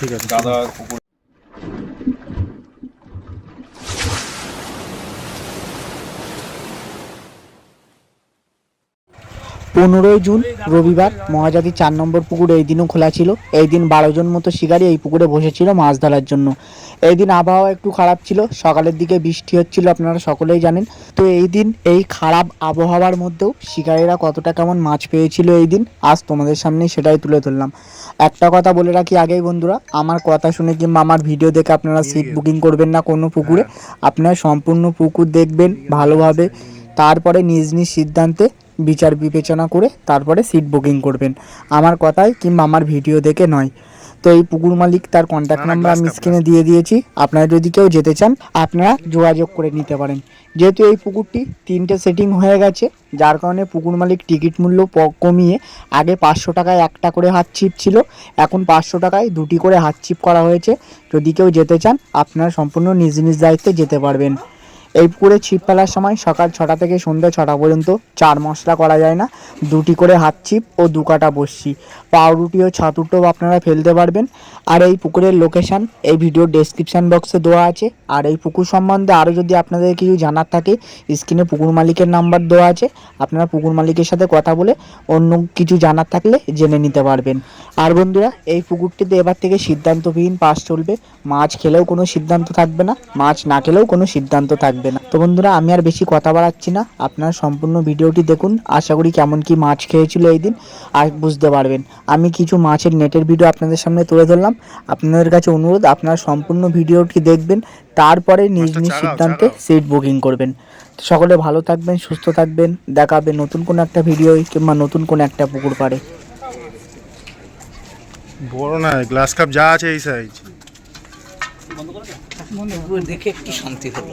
这个是炸的 পনেরোই জুন রবিবার মহাজাতি চার নম্বর পুকুর এই দিনও খোলা ছিল। এই দিন বারো জন মতো শিকারী এই পুকুরে বসেছিল মাছ ধরার জন্য। এই দিন আবহাওয়া একটু খারাপ ছিল সকালের দিকে বৃষ্টি হচ্ছিল আপনারা সকলেই জানেন। তো এই দিন এই খারাপ আবহাওয়ার মধ্যেও শিকারীরা কতটা কেমন মাছ পেয়েছিল এই দিন আজ তোমাদের সামনে সেটাই তুলে ধরলাম। একটা কথা বলে রাখি আগেই বন্ধুরা আমার কথা শুনে কিংবা আমার ভিডিও দেখে আপনারা সিট বুকিং করবেন না কোনো পুকুরে। আপনারা সম্পূর্ণ পুকুর দেখবেন ভালোভাবে। তারপরে নিজ নিজ সিদ্ধান্তে বিচার বিবেচনা করে তারপরে সিট বুকিং করবেন। আমার কথায় কিংবা আমার ভিডিও দেখে নয়। তো এই পুকুর মালিক তার কন্ট্যাক্ট নাম্বার আমি স্ক্রিনে দিয়ে দিয়েছি। আপনারা যদি কেউ যেতে চান আপনারা যোগাযোগ করে নিতে পারেন। যেহেতু এই পুকুরটি তিনটে সেটিং হয়ে গেছে যার কারণে পুকুর মালিক টিকিট মূল্য প- কমিয়ে আগে পাঁচশো টাকায় একটা করে হাত ছিপ ছিল। এখন পাঁচশো টাকায় দুটি করে হাত ছিপ করা হয়েছে। যদি কেউ যেতে চান আপনারা সম্পূর্ণ নিজ নিজ দায়িত্বে যেতে পারবেন। এই পুকুরে ছিপ ফেলার সময় সকাল ছটা থেকে সন্ধ্যা ছটা পর্যন্ত চার মশলা করা যায় না। দুটি করে হাত ছিপ ও দু কাটা বসছি পাউরুটি ও ছাতুটাও আপনারা ফেলতে পারবেন। আর এই পুকুরের লোকেশান এই ভিডিও ডেসক্রিপশান বক্সে দেওয়া আছে। আর এই পুকুর সম্বন্ধে আরও যদি আপনাদের কিছু জানার থাকে স্ক্রিনে পুকুর মালিকের নাম্বার দেওয়া আছে। আপনারা পুকুর মালিকের সাথে কথা বলে অন্য কিছু জানার থাকলে জেনে নিতে পারবেন। আর বন্ধুরা, এই পুকুরটিতে এবার থেকে সিদ্ধান্তবিহীন পাস চলবে। মাছ খেলেও কোনো সিদ্ধান্ত থাকবে না। মাছ না খেলেও কোনো সিদ্ধান্ত থাকবে না। তো বন্ধুরা আমি আর বেশি কথা বাড়াচ্ছি না। আপনারা সম্পূর্ণ ভিডিওটি দেখুন। আশা করি কেমন কি মাছ খেয়েছিল এই দিন আর বুঝতে পারবেন। আমি কিছু মাছের নেটের ভিডিও আপনাদের সামনে তুলে ধরলাম। আপনাদের কাছে অনুরোধ আপনারা সম্পূর্ণ ভিডিওটি দেখবেন তারপরে নিজ নিজ সিদ্ধান্তে সিট বুকিং করবেন। সকলে ভালো থাকবেন সুস্থ থাকবেন। দেখাবে নতুন কোনো একটা ভিডিও কিংবা নতুন কোনো একটা পুকুর পাড়ে। বড় না গ্লাস কাপ যা আছে এই সাইজ দেখে একটু শান্তি হলো।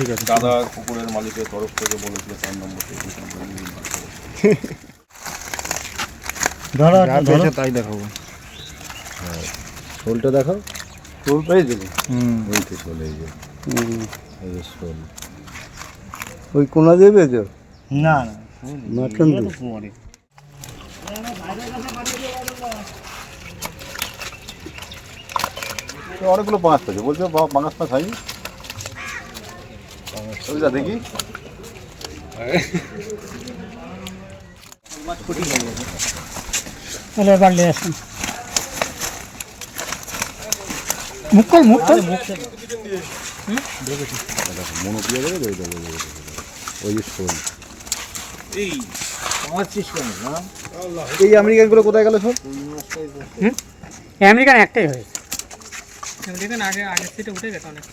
ঠিক আছে দাদা পুকুরের মালিকের তরফ থেকে বলেছিল চার নম্বর ধরো। তাই দেখাবো। শোলটা দেখাও। পেয়ে দেবে? হুম। ওই তো শোল এই যে। এই যে শোল। ওই কোনা দেবে তো না মাটন অনেকগুলো পাঁচ পেয়েছে। বলছে বা- পাঙাশ মাছ হয়নি? ওইটা দেখি। তাহলে এবার নিয়ে আসুন। মুখ কর মুখ কর মনো দেবে ওই দেবে ওই যে শোল এই আমেরিকানগুলো কোথায় গেল সব? আমেরিকান একটাই হয়েছে। আমেরিকান আগে আগের সিটে উঠে গেছে অনেক।